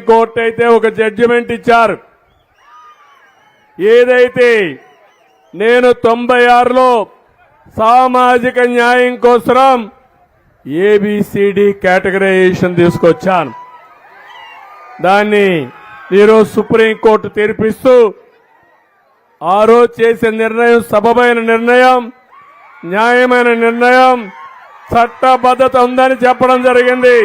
Court అయితే ఒక judgement ఇచ్చారు. ఏదైతే నేను తొంభై ఆరులో సామాజిక న్యాయం కోసం ఏబిసిడి కేటగరైజేషన్ తీసుకొచ్చాను. దాన్ని ఈరోజు సుప్రీంకోర్టు తీర్పిస్తూ ఆ రోజు చేసే నిర్ణయం సబమైన నిర్ణయం న్యాయమైన నిర్ణయం చట్టబద్ధత ఉందని చెప్పడం జరిగింది.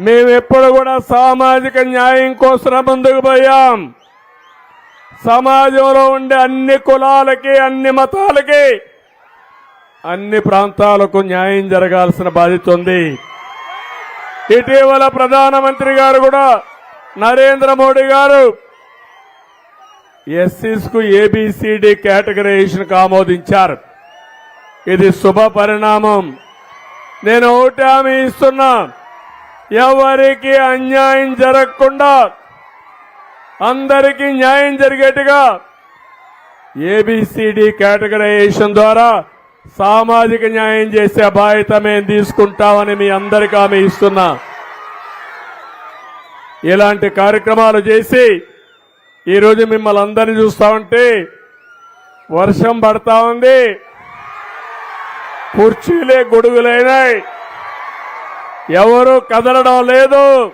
మేము ఎప్పుడు కూడా సామాజిక న్యాయం కోసం ముందుకు పోయాం. సమాజంలో ఉండే అన్ని కులాలకి అన్ని మతాలకి అన్ని ప్రాంతాలకు న్యాయం జరగాల్సిన బాధ్యత ఉంది. ఇటీవల ప్రధానమంత్రి గారు కూడా నరేంద్ర మోడీ గారు ఎస్సీస్కు ఏబిసిడి కేటగరైజేషన్ ఆమోదించారు. ఇది శుభ పరిణామం. నేను ఒకటి హామీ ఇస్తున్నా. ఎవరికి అన్యాయం జరగకుండా అందరికీ న్యాయం జరిగేట్టుగా ఏబిసిడి కేటగరైజేషన్ ద్వారా సామాజిక న్యాయం చేసే బాధ్యత మేము తీసుకుంటామని మీ అందరికీ ఆమె ఇస్తున్నా. ఇలాంటి కార్యక్రమాలు చేసి ఈరోజు మిమ్మల్ని అందరినీ చూస్తా ఉంటే వర్షం పడతా ఉంది. కుర్చీలే గొడుగులైనాయి. ఎవరు కదలడం లేదు.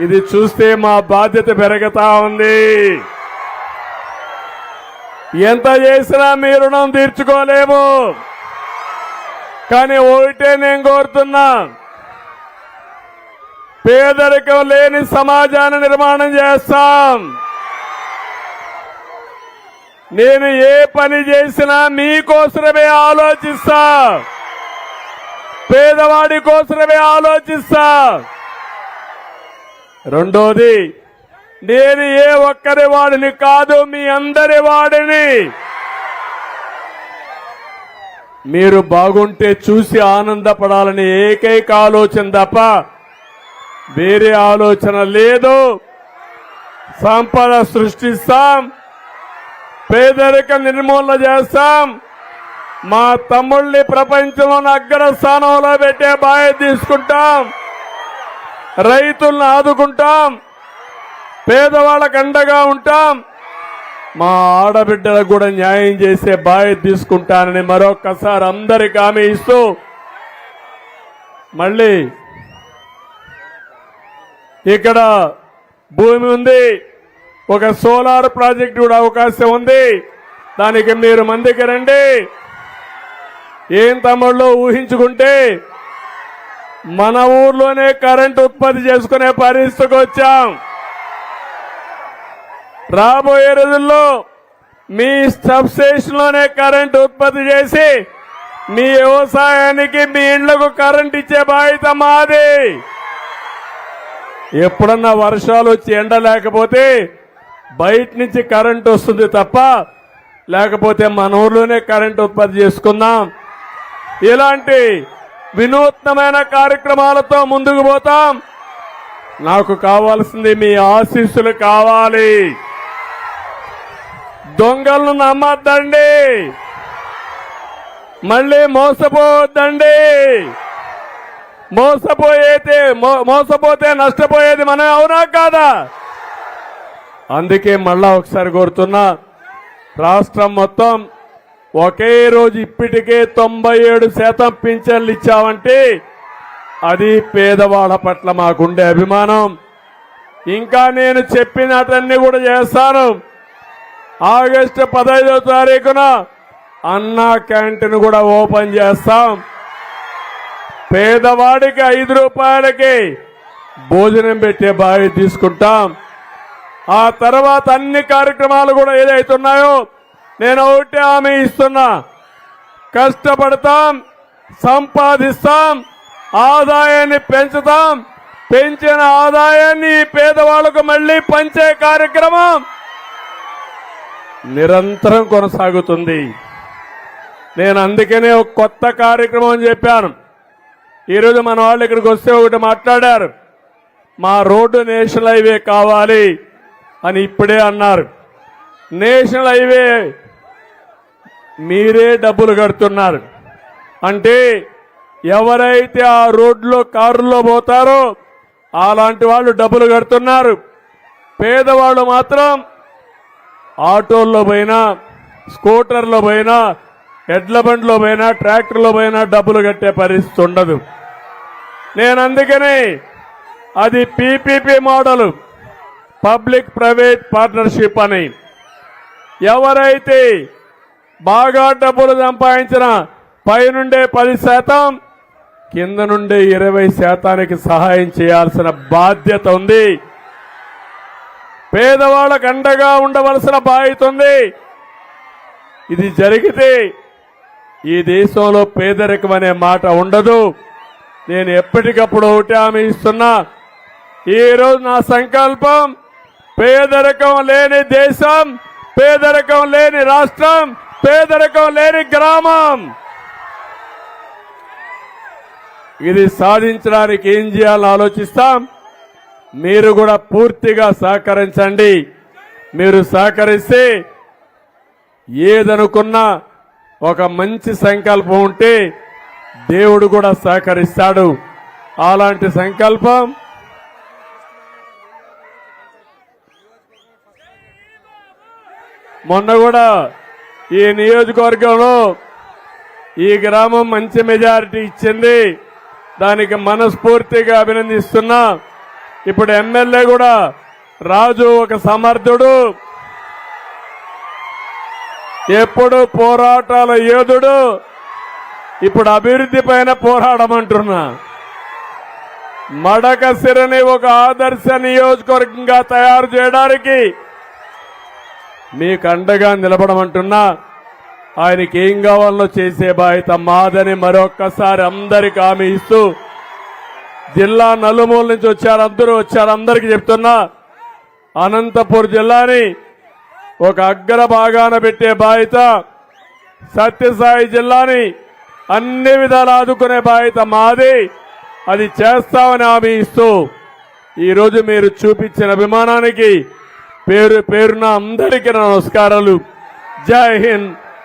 ఇది చూస్తే మా బాధ్యత పెరుగుతా ఉంది. ఎంత చేసినా మీ రుణం తీర్చుకోలేము. కానీ ఒకటే నేను కోరుతున్నా. పేదరికం లేని సమాజాన్ని నిర్మాణం చేస్తాం. నేను ఏ పని చేసినా మీకోసమే ఆలోచిస్తా. పేదవాడి కోసమే ఆలోచిస్తా. రెండోది నేను ఏ ఒక్కరి వాడిని కాదు మీ అందరి వాడిని. మీరు బాగుంటే చూసి ఆనందపడాలని ఏకైక ఆలోచన తప్ప వేరే ఆలోచన లేదు. సంపద సృష్టిస్తాం పేదరిక నిర్మూలన చేస్తాం. మా తమ్ముళ్ళని ప్రపంచంలోని అగ్ర స్థానంలో పెట్టే బాధ్యత తీసుకుంటాం. రైతులను ఆదుకుంటాం. పేదవాళ్ళకు అండగా ఉంటాం. మా ఆడబిడ్డలకు కూడా న్యాయం చేసే బాధ్యత తీసుకుంటానని మరొక్కసారి అందరికి హామీ ఇస్తూ మళ్ళీ ఇక్కడ భూమి ఉంది. ఒక సోలార్ ప్రాజెక్ట్ కూడా అవకాశం ఉంది. దానికి మీరు మందికి రండి. ఏం తమ్ముళ్ళు ఊహించుకుంటే మన ఊర్లోనే కరెంట్ ఉత్పత్తి చేసుకునే పరిస్థితికి వచ్చాం. రాబోయే రోజుల్లో మీ సబ్స్టేషన్లోనే కరెంట్ ఉత్పత్తి చేసి మీ వ్యవసాయానికి మీ ఇండ్లకు కరెంట్ ఇచ్చే బాధ్యత మాది. ఎప్పుడన్నా వర్షాలు వచ్చి ఎండ లేకపోతే బయట నుంచి కరెంట్ వస్తుంది తప్ప లేకపోతే మన ఊర్లోనే కరెంట్ ఉత్పత్తి చేసుకుందాం. ఇలాంటి వినూత్నమైన కార్యక్రమాలతో ముందుకు పోతాం. నాకు కావాల్సింది మీ ఆశీస్సులు కావాలి. దొంగలను నమ్మద్దండి. మళ్ళీ మోసపోవద్దండి. మోసపోయేతే మో- మోసపోతే నష్టపోయేది మనం అవునా కాదా? అందుకే మళ్ళా ఒకసారి కోరుతున్నా రాష్ట్రం మొత్తం ఒకే రోజు ఇప్పటికే తొంభై ఏడు శాతం పింఛన్లు ఇచ్చామంటే అది పేదవాళ్ళ పట్ల మాకుండే అభిమానం. ఇంకా నేను చెప్పినటన్నీ కూడా చేస్తాను. ఆగస్టు పదహైదో తారీఖున అన్నా క్యాంటీన్ కూడా ఓపెన్ చేస్తాం. పేదవాడికి ఐదు రూపాయలకి భోజనం పెట్టే బావి తీసుకుంటాం. ఆ తర్వాత అన్ని కార్యక్రమాలు కూడా ఏదైతున్నాయో నేను ఒకటి హామీ ఇస్తున్నా. కష్టపడతాం సంపాదిస్తాం ఆదాయాన్ని పెంచుతాం. పెంచిన ఆదాయాన్ని పేదవాళ్ళకు మళ్ళీ పంచే కార్యక్రమం నిరంతరం కొనసాగుతుంది. నేను అందుకనే ఒక కొత్త కార్యక్రమం అని చెప్పాను. ఈరోజు మన వాళ్ళు ఇక్కడికి వస్తే ఒకటి మాట్లాడారు. మా రోడ్డు నేషనల్ హైవే కావాలి అని ఇప్పుడే అన్నారు. నేషనల్ హైవే మీరే డబ్బులు కడుతున్నారు. అంటే ఎవరైతే ఆ రోడ్లో కారులో పోతారో అలాంటి వాళ్ళు డబ్బులు కడుతున్నారు. పేదవాళ్ళు మాత్రం ఆటోల్లో పోయినా స్కూటర్లో పోయినా ఎడ్ల బండ్లో పోయినా ట్రాక్టర్లో పోయినా డబ్బులు కట్టే పరిస్థితి ఉండదు. నేను అందుకని అది PPP model public private partnership అని. ఎవరైతే బాగా డబ్బులు సంపాదించిన పైనుండే పది శాతం కింద నుండే ఇరవై శాతానికి సహాయం చేయాల్సిన బాధ్యత ఉంది. పేదవాళ్ళకు అండగా ఉండవలసిన బాధ్యత ఉంది. ఇది జరిగితే ఈ దేశంలో పేదరికం అనే మాట ఉండదు. నేను ఎప్పటికప్పుడు ఒకటి హామీ ఇస్తున్నా. ఈరోజు నా సంకల్పం పేదరికం లేని దేశం పేదరికం లేని రాష్ట్రం పేదరికం లేని గ్రామం. ఇది సాధించడానికి ఏం చేయాలని ఆలోచిస్తాం? మీరు కూడా పూర్తిగా సహకరించండి. మీరు సహకరిస్తే ఏదనుకున్నా ఒక మంచి సంకల్పం ఉంటే దేవుడు కూడా సహకరిస్తాడు. అలాంటి సంకల్పం మొన్న కూడా ఈ నియోజకవర్గంలో ఈ గ్రామం మంచి మెజారిటీ ఇచ్చింది. దానికి మనస్ఫూర్తిగా అభినందిస్తున్నా. ఇప్పుడు ఎమ్మెల్యే కూడా రాజు ఒక సమర్థుడు. ఎప్పుడు పోరాటాల యోధుడు. ఇప్పుడు అభివృద్ధి పైన పోరాడమంటున్నా. మడక సిరని ఒక ఆదర్శ నియోజకవర్గంగా తయారు చేయడానికి మీకు అండగా నిలబడమంటున్నా ఆయనకి ఏం కావాలో చేసే బాధ్యత మాదని మరొక్కసారి అందరికి హామీ ఇస్తూ జిల్లా నలుమూల నుంచి వచ్చారు అందరూ వచ్చారు అందరికి చెప్తున్నా అనంతపూర్ జిల్లాని ఒక అగ్ర భాగాన పెట్టే బాధ్యత సత్యసాయి జిల్లాని అన్ని విధాలు ఆదుకునే బాధ్యత మాది అది చేస్తామని హామీ ఇస్తూ ఈరోజు మీరు చూపించిన అభిమానానికి పేరు పేరున అందరికీ నమస్కారాలు. జై హింద్.